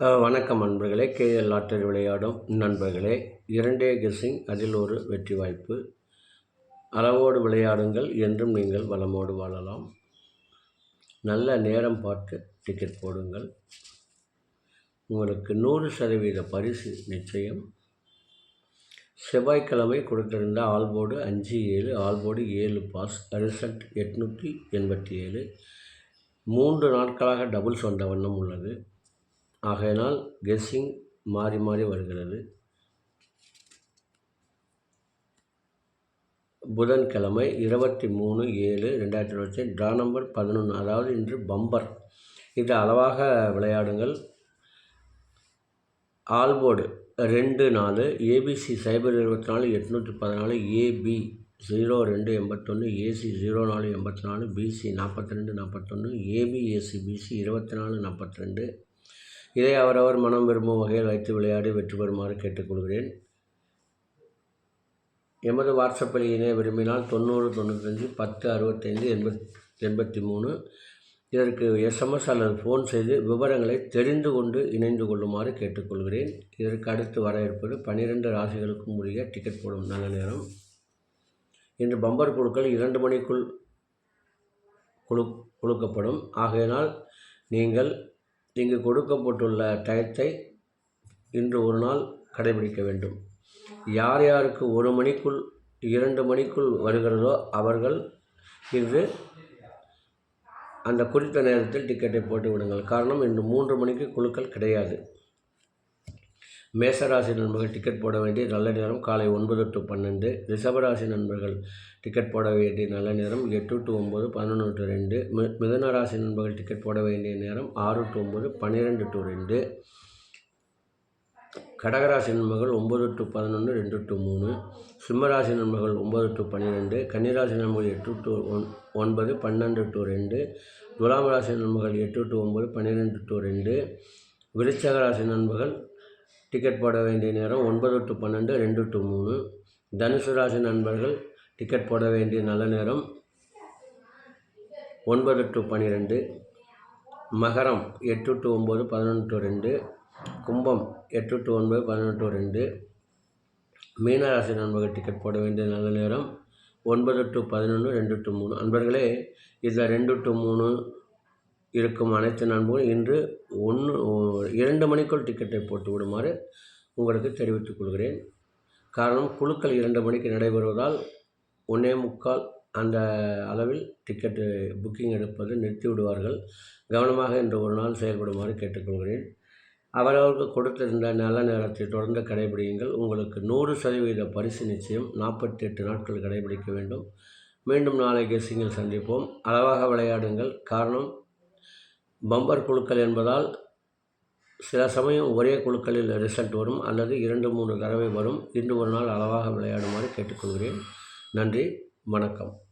வணக்கம் நண்பர்களே. KL lottery விளையாடும் நண்பர்களே இரண்டே கெஸ்ஸிங் அதில் ஒரு வெற்றி வாய்ப்பு. அளவோடு விளையாடுங்கள் என்றும் நீங்கள் வளமோடு வாழலாம். நல்ல நேரம் பார்த்து டிக்கெட் போடுங்கள். உங்களுக்கு நூறு சதவீத பரிசு நிச்சயம். செவ்வாய்க்கிழமை கொடுத்திருந்த ஆல்போர்டு அஞ்சு ஏழு ஆல்போர்டு ஏழு பாஸ் ரிசல்ட் எட்நூற்றி எண்பத்தி ஏழு. மூன்று நாட்களாக டபுள்ஸ் வந்த வண்ணம் உள்ளது. ஆகையினால் கெஸ்ஸிங் மாறி மாறி வருகிறது. புதன்கிழமை இருபத்தி மூணு ஏழு ரெண்டாயிரத்தி இருபத்தி ட்ரா நம்பர் பதினொன்று அதாவது இன்று பம்பர் இது அளவாக விளையாடுங்கள். ஆல்போர்டு ரெண்டு நாலு ஏபிசி சைபர் இருபத்தி நாலு எட்நூற்றி பதினாலு ஏபி ஜீரோ ரெண்டு எண்பத்தொன்று ஏசி ஜீரோ நாலு எண்பத்தி நாலு பிசி நாற்பத்தி ரெண்டு நாற்பத்தொன்று ஏபிஎஸ்சி பிசி இருபத்தி நாலு நாற்பத்தி ரெண்டு இதை அவரவர் மனம் விரும்பும் வகையில் வைத்து விளையாடி வெற்றி பெறுமாறு கேட்டுக்கொள்கிறேன். எமது வாட்ஸ்அப்பில் இணைய விரும்பினால் தொண்ணூறு தொண்ணூத்தஞ்சு பத்து அறுபத்தைந்து எண்பத் எண்பத்தி மூணு இதற்கு எஸ்எம்எஸ் அல்லது ஃபோன் செய்து விவரங்களை தெரிந்து கொண்டு இணைந்து கொள்ளுமாறு கேட்டுக்கொள்கிறேன். இதற்கு அடுத்து வர இருப்பது பனிரெண்டு ராசிகளுக்கும் உரிய டிக்கெட் போடும் நல்ல நேரம். இன்று பம்பர் குழுக்கள் இரண்டு மணிக்குள் குழு குழுக்கப்படும். ஆகையினால் நீங்கள் இங்கு கொடுக்கப்பட்டுள்ள டயத்தை இன்று ஒரு நாள் கடைபிடிக்க வேண்டும். யார் யாருக்கு ஒரு மணிக்குள் இரண்டு மணிக்குள் வருகிறதோ அவர்கள் இன்று அந்த குறித்த நேரத்தில் டிக்கெட்டை போட்டு விடுங்கள் காரணம் இன்று மூன்று மணிக்கு குழுக்கள் கிடையாது. மேசராசி நண்பர்கள் டிக்கெட் போட வேண்டிய நல்ல நேரம் காலை ஒன்பது டு பன்னெண்டு. ரிஷபராசி நண்பர்கள் டிக்கெட் போட வேண்டிய நல்ல நேரம் எட்டு டு ஒம்பது பதினொன்று டு ரெண்டு. மி மிதனராசி நண்பர்கள் டிக்கெட் போட வேண்டிய நேரம் ஆறு டு ஒம்பது பன்னிரெண்டு டு ரெண்டு. கடகராசி நண்பர்கள் ஒம்பது டு பதினொன்று ரெண்டு டு மூணு. சிம்மராசி நண்பர்கள் ஒம்பது டு பன்னிரெண்டு. கன்னிராசி நண்பர்கள் எட்டு டு ஒன் ஒன்பது பன்னெண்டு டு ரெண்டு. துலாம் ராசி நண்பர்கள் எட்டு டு ஒம்பது பன்னிரெண்டு டு ரெண்டு. விருச்சக ராசி நண்பர்கள் டிக்கெட் போட வேண்டிய நேரம் ஒன்பது டு பன்னெண்டு ரெண்டு டு மூணு. தனுசு ராசி நண்பர்கள் டிக்கெட் போட வேண்டிய நல்ல நேரம் ஒன்பது டு பன்னிரெண்டு மகரம் எட்டு டு ஒம்பது பதினொன்று டு ரெண்டு. கும்பம் எட்டு டு ஒன்பது பதினொன்று டு ரெண்டு. மீனராசி நண்பர்கள் டிக்கெட் போட வேண்டிய நல்ல நேரம் ஒன்பது டு பதினொன்று ரெண்டு டு மூணு. அன்பர்களே இதில் ரெண்டு டு மூணு இருக்கும் அனைத்து நண்பர்களும் இன்று ஒன்று இரண்டு மணிக்குள் டிக்கெட்டை போட்டு விடுமாறு உங்களுக்கு தெரிவித்துக் கொள்கிறேன். காரணம் குழுக்கள் இரண்டு மணிக்கு நடைபெறுவதால் ஒன்றே முக்கால் அந்த அளவில் டிக்கெட்டு புக்கிங் எடுப்பது நிறுத்தி விடுவார்கள். கவனமாக இன்று ஒரு நாள் செயல்படுமாறு கேட்டுக்கொள்கிறேன். அவரவருக்கு கொடுத்திருந்த நல்ல நேரத்தை தொடர்ந்து கடைபிடியுங்கள். உங்களுக்கு நூறு சதவீத பரிசு நிச்சயம். நாற்பத்தி எட்டு நாட்கள் கடைபிடிக்க வேண்டும். மீண்டும் நாளை கெஸ்ஸிங்கில் சந்திப்போம். அளவாக விளையாடுங்கள். காரணம் பம்பர் குழுக்கள் என்பதால் சில சமயம் ஒரே குழுக்களில் ரிசல்ட் வரும் அல்லது இரண்டு மூன்று தடவை வரும். இன்று ஒரு நாள் அளவாக விளையாடுமாறு கேட்டுக்கொள்கிறேன். நன்றி. வணக்கம்.